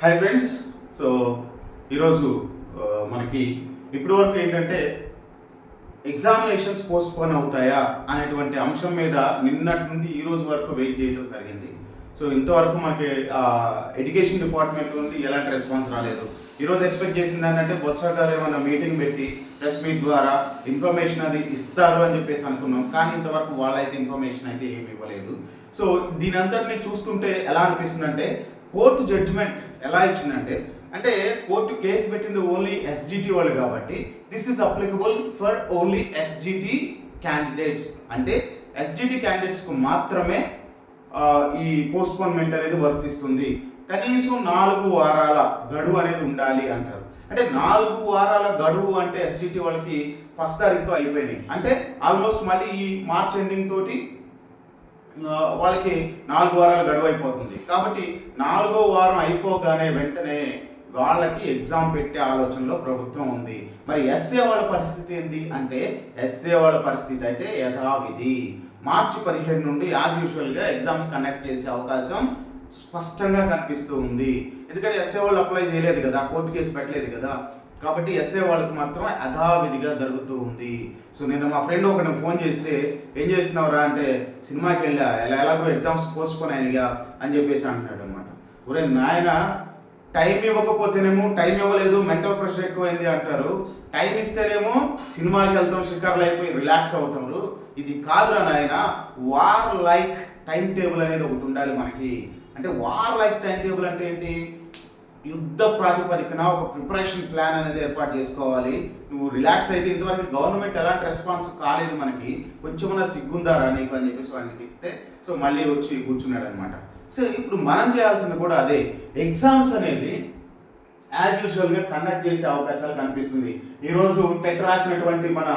Hi friends so ఈరోజు మనకి ఇప్పటి వరకు ఏంటంటే ఎగ్జామినేషన్స్ పోస్ట్పోన్ అవుతాయా అనేటువంటి అంశం మీద నిన్నటి నుండి ఈ రోజు వరకు వెయిట్ చేయడం జరిగింది. సో ఇంతవరకు మనకి ఎడ్యుకేషన్ డిపార్ట్మెంట్ నుండి ఎలాంటి రెస్పాన్స్ రాలేదు. ఈరోజు ఎక్స్పెక్ట్ చేసింది ఏంటంటే బొత్స గారు ఏమైనా మీటింగ్ పెట్టి ప్రెస్ మీట్ ద్వారా ఇన్ఫర్మేషన్ అది ఇస్తారు అని చెప్పేసి అనుకున్నాం. కానీ ఇంతవరకు వాళ్ళైతే ఇన్ఫర్మేషన్ అయితే ఏమి ఇవ్వలేదు. సో దీని అంతటిని చూస్తుంటే ఎలా అనిపిస్తుందంటే కోర్టు జడ్జిమెంట్ ఎలా ఇచ్చిందంటే అంటే కోర్టు కేసు పెట్టింది ఓన్లీ ఎస్జిటి వాళ్ళు కాబట్టి this is applicable for only SGT candidates అంటే ఎస్జిటి క్యాండిడేట్స్కు మాత్రమే ఈ పోస్ట్పోన్మెంట్ అనేది వర్తిస్తుంది. కనీసం నాలుగు వారాల గడువు అనేది ఉండాలి అంటారు. అంటే నాలుగు వారాల గడువు అంటే ఎస్జిటి వాళ్ళకి ఫస్ట్ తారీఖుతో అయిపోయినాయి. అంటే ఆల్మోస్ట్ మళ్ళీ ఈ మార్చ్ ఎండింగ్ తోటి వాళ్ళకి నాలుగు వారాలు గడువు అయిపోతుంది కాబట్టి నాలుగో వారం అయిపోగానే వెంటనే వాళ్ళకి ఎగ్జామ్ పెట్టే ఆలోచనలో ప్రభుత్వం ఉంది. మరి ఎస్ఏ వాళ్ళ పరిస్థితి ఏంటి అంటే ఎస్ఏ వాళ్ళ పరిస్థితి అయితే యథావిధి. మార్చి పదిహేను నుండి యాజ్ యూజువల్గా ఎగ్జామ్స్ కండక్ట్ చేసే అవకాశం స్పష్టంగా కనిపిస్తూ ఉంది. ఎందుకంటే ఎస్ఏ వాళ్ళు అప్లై చేయలేదు కదా కోర్టు కేసు పెట్టలేదు కదా. కాబట్టి ఎస్ఏ వాళ్ళకి మాత్రం యథావిధిగా జరుగుతూ ఉంది. సో నేను మా ఫ్రెండ్ ఒకటి ఫోన్ చేస్తే ఏం చేసినవరా అంటే సినిమాకి వెళ్ళా. ఎలా ఎలాగో ఎగ్జామ్స్ పోస్ట్పోన్ అయినాయిగా అని చెప్పేసి అంటున్నాడు అనమాట ఒరే నాయన టైం ఇవ్వకపోతేనేమో టైం ఇవ్వలేదు మెంటల్ ప్రెషర్ ఎక్కువైంది అంటారు. టైం ఇస్తేనేమో సినిమాకి వెళ్తాం షికార్లు అయిపోయి రిలాక్స్ అవుతారు ఇది కాదురా నాయన వార్ లైక్ టైం టేబుల్ అనేది ఒకటి ఉండాలి మనకి. అంటే వార్ లైక్ టైం టేబుల్ అంటే ఏంటి? యుద్ధ ప్రాతిపదికన ఒక ప్రిపరేషన్ ప్లాన్ అనేది ఏర్పాటు చేసుకోవాలి. నువ్వు రిలాక్స్ అయితే ఇంతవరకు గవర్నమెంట్ ఎలాంటి రెస్పాన్స్ కాలేదు మనకి. కొంచెమన్నా సిగ్గుందారా నీకు అని చెప్పేసి వాడిని చెప్తే సో మళ్ళీ వచ్చి కూర్చున్నాడు అనమాట సో ఇప్పుడు మనం చేయాల్సింది కూడా అదే. ఎగ్జామ్స్ అనేవి యాజ్ యూజువల్గా కండక్ట్ చేసే అవకాశాలు కనిపిస్తుంది. ఈరోజు టెట్ రాసినటువంటి మన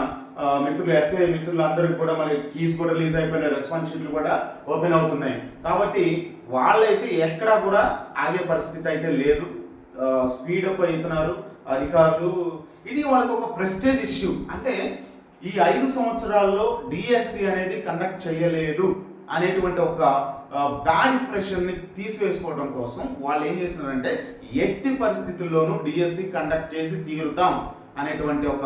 మిత్రులు ఎస్ఏ మిత్రులు అందరికి కూడా మరి కీస్ కూడా రిలీజ్ అయిపోయిన రెస్పాన్స్ షీట్లు కూడా ఓపెన్ అవుతున్నాయి. కాబట్టి వాళ్ళైతే ఎక్కడా కూడా ఆగే పరిస్థితి అయితే లేదు. స్పీడ్ అప్ అవుతున్నారు అధికారులు. ఇది వాళ్ళకి ఒక ప్రెస్టేజ్ ఇష్యూ. అంటే ఈ ఐదు సంవత్సరాల్లో డిఎస్సి అనేది కండక్ట్ చేయలేదు అనేటువంటి ఒక బ్యాడ్ ఇంప్రెషన్ని తీసివేసుకోవడం కోసం వాళ్ళు ఏం చేస్తున్నారంటే ఎట్టి పరిస్థితుల్లోనూ డిఎస్సి కండక్ట్ చేసి తీరుతాం అనేటువంటి ఒక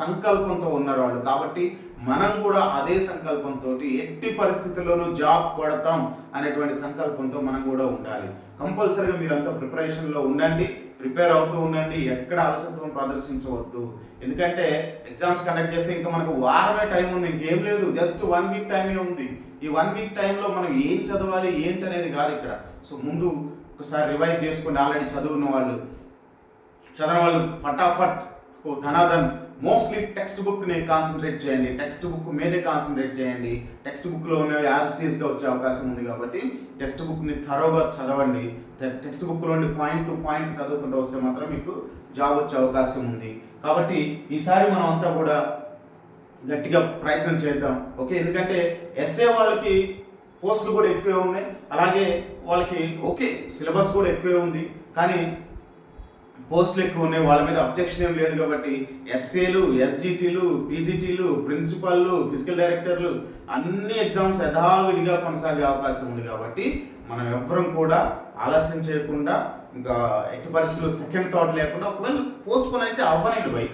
సంకల్పంతో ఉన్నారు వాళ్ళు. కాబట్టి మనం కూడా అదే సంకల్పంతో ఎట్టి పరిస్థితుల్లోనూ జాబ్ కొడతాం అనేటువంటి సంకల్పంతో మనం కూడా ఉండాలి. కంపల్సరీగా మీరంతా ప్రిపరేషన్లో ఉండండి ప్రిపేర్ అవుతూ ఉండండి ఎక్కడ అలసత్వం ప్రదర్శించవద్దు. ఎందుకంటే ఎగ్జామ్స్ కండక్ట్ చేస్తే ఇంకా మనకు వారమే టైం ఉంది ఇంకేం లేదు జస్ట్ వన్ వీక్ టైమే ఉంది. ఈ వన్ వీక్ టైంలో మనం ఏం చదవాలి ఏంటి అనేది కాదు ఇక్కడ. సో ముందు ఒకసారి రివైజ్ చేసుకోండి ఆల్రెడీ చదువున్న వాళ్ళు. చదవని వాళ్ళు ఫటాఫట్ ఓ ధనాధన్ మోస్ట్లీ టెక్స్ట్ బుక్ని కాన్సన్ట్రేట్ చేయండి. టెక్స్ట్ బుక్ మీదే కాన్సన్ట్రేట్ చేయండి. టెక్స్ట్ బుక్లో ఉన్నవి యాజిటీస్గా వచ్చే అవకాశం ఉంది కాబట్టి టెక్స్ట్ బుక్ని థరోగా చదవండి. టెక్స్ట్ బుక్లోని పాయింట్ టు పాయింట్ చదువుకుంటూ వస్తే మాత్రం మీకు జాబ్ వచ్చే అవకాశం ఉంది. కాబట్టి ఈసారి మనం అంతా కూడా గట్టిగా ప్రయత్నం చేద్దాం. ఓకే? ఎందుకంటే ఎస్ఏ వాళ్ళకి పోస్టులు కూడా ఎక్కువే ఉన్నాయి. అలాగే వాళ్ళకి ఓకే సిలబస్ కూడా ఎక్కువే ఉంది. కానీ పోస్టులు ఎక్కువ ఉన్నాయి వాళ్ళ మీద అబ్జెక్షన్ ఏం లేదు కాబట్టి ఎస్ఏలు ఎస్జిటీలు పీజీటీలు ప్రిన్సిపల్లు ఫిజికల్ డైరెక్టర్లు అన్ని ఎగ్జామ్స్ యథావిధిగా కొనసాగే అవకాశం ఉంది కాబట్టి మనం ఎవ్వరం కూడా ఆలస్యం చేయకుండా ఇంకా ఎట్టి పరిస్థితుల్లో సెకండ్ థాట్ లేకుండా ఒకవేళ పోస్ట్పోన్ అయితే అవ్వనండి బై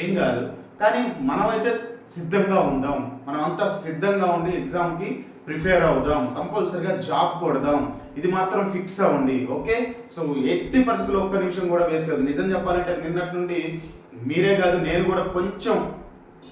ఏం కాదు. కానీ మనమైతే సిద్ధంగా ఉందాం. మనం అంతా సిద్ధంగా ఉండి ఎగ్జామ్కి ప్రిపేర్ అవుదాం కంపల్సరిగా జాబ్ కొడదాం. ఇది మాత్రం ఫిక్స్ అవ్వండి ఓకే? సో ఎట్టి పరిస్థితుల్లో ఒక్క నిమిషం కూడా వేస్ట్ అవుతుంది నిజం చెప్పాలంటే నిన్నటి నుండి మీరే కాదు నేను కూడా కొంచెం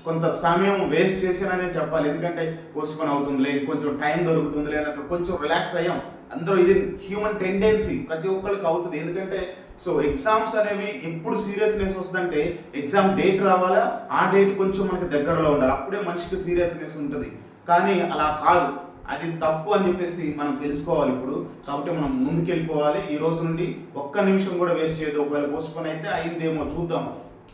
కొంత సమయం వేస్ట్ చేసాననే చెప్పాలి. ఎందుకంటే పోస్ట్పోన్ అవుతుందిలే కొంచెం టైం దొరుకుతుందిలే అన్నట్టు కొంచెం రిలాక్స్ అయ్యాం. అందరూ ఇది హ్యూమన్ టెండెన్సీ ప్రతి ఒక్కరికి అవుతుంది. ఎందుకంటే సో ఎగ్జామ్స్ అనేవి ఎప్పుడు సీరియస్నెస్ వస్తుందంటే ఎగ్జామ్ డేట్ రావాలా? ఆ డేట్ కొంచెం మనకి దగ్గరలో ఉండాలి. అప్పుడే మనిషికి సీరియస్నెస్ ఉంటుంది. కానీ అలా కాదు. అది తప్పు అని చెప్పేసి మనం తెలుసుకోవాలి ఇప్పుడు. కాబట్టి మనం ముందుకెళ్ళిపోవాలి. ఈ రోజు నుండి ఒక్క నిమిషం కూడా వేస్ట్ చేయదు ఒకవేళ పోస్ట్పోన్ అయితే అయిందేమో చూద్దాం.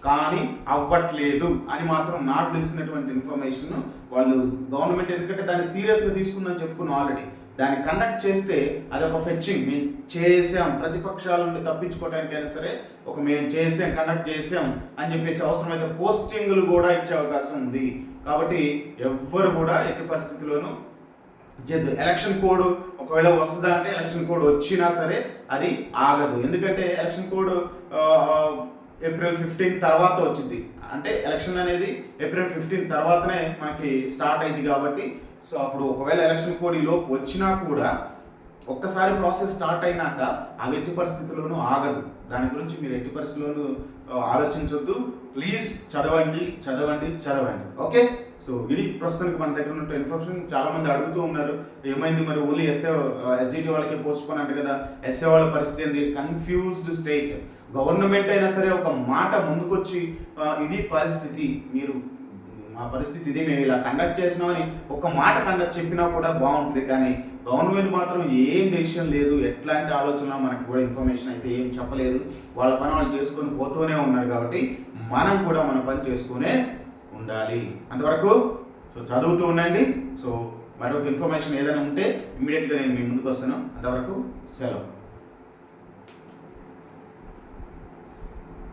కానీ అవ్వట్లేదు అని మాత్రం నాకు తెలిసినటువంటి ఇన్ఫర్మేషన్ వాళ్ళు గవర్నమెంట్ ఎందుకంటే దాన్ని సీరియస్గా తీసుకుందని చెప్పుకున్నాం ఆల్రెడీ. దాన్ని కండక్ట్ చేస్తే అది ఒక ఫెచ్చింగ్. మేము చేసాం. ప్రతిపక్షాల నుండి తప్పించుకోవడానికైనా సరే ఒక మేము చేసాం కండక్ట్ చేసాం అని చెప్పేసి అవసరమైతే పోస్టింగ్లు కూడా ఇచ్చే అవకాశం ఉంది. కాబట్టి ఎవ్వరు కూడా ఎట్టి పరిస్థితుల్లోనూ చేయొద్దు ఎలక్షన్ కోడ్ ఒకవేళ వస్తుందా అంటే ఎలక్షన్ కోడ్ వచ్చినా సరే అది ఆగదు. ఎందుకంటే ఎలక్షన్ కోడ్ ఏప్రిల్ ఫిఫ్టీన్ తర్వాత వచ్చింది. అంటే ఎలక్షన్ అనేది ఏప్రిల్ ఫిఫ్టీన్ తర్వాతనే మనకి స్టార్ట్ అయింది కాబట్టి సో అప్పుడు ఒకవేళ ఎలక్షన్ కోడ్ ఈ లోపు వచ్చినా కూడా ఒక్కసారి ప్రాసెస్ స్టార్ట్ అయినాక అవి ఎట్టి పరిస్థితుల్లోనూ ఆగదు. దాని గురించి మీరు ఎట్టి పరిస్థితుల్లోనూ ఆలోచించొద్దు. ప్లీజ్ చదవండి చదవండి చదవండి. ఓకే? సో ఇది ప్రస్తుతానికి మన దగ్గర ఉన్న ఇన్ఫర్మేషన్. చాలా మంది అడుగుతూ ఉన్నారు ఏమైంది మరి ఓన్లీ ఎస్ఏ ఎస్డిటి వాళ్ళకి పోస్ట్ పోన్ అంటే కదా. ఎస్ఏ వాళ్ళ పరిస్థితి ఏంది? కన్ఫ్యూజ్డ్ స్టేట్ గవర్నమెంట్ అయినా సరే ఒక మాట ముందుకొచ్చి ఇది పరిస్థితి. మీరు మా పరిస్థితి ఇది మేము ఇలా కండక్ట్ చేసినామని ఒక మాట కండక్ట్ చెప్పినా కూడా బాగుంటుంది. కానీ గవర్నమెంట్ మాత్రం ఏం డెసిషన్ లేదు. ఎట్లాంటి ఆలోచన మనకి కూడా ఇన్ఫర్మేషన్ అయితే ఏం చెప్పలేదు. వాళ్ళ పని వాళ్ళు చేసుకొని పోతూనే ఉన్నారు కాబట్టి మనం కూడా మన పని చేసుకునే ఉండాలి. అంతవరకు సో చదువుతూ ఉండండి. సో మరొక ఇన్ఫర్మేషన్ ఏదైనా ఉంటే ఇమీడియట్గా నేను మీ ముందుకు వస్తాను. అంతవరకు సెలవు.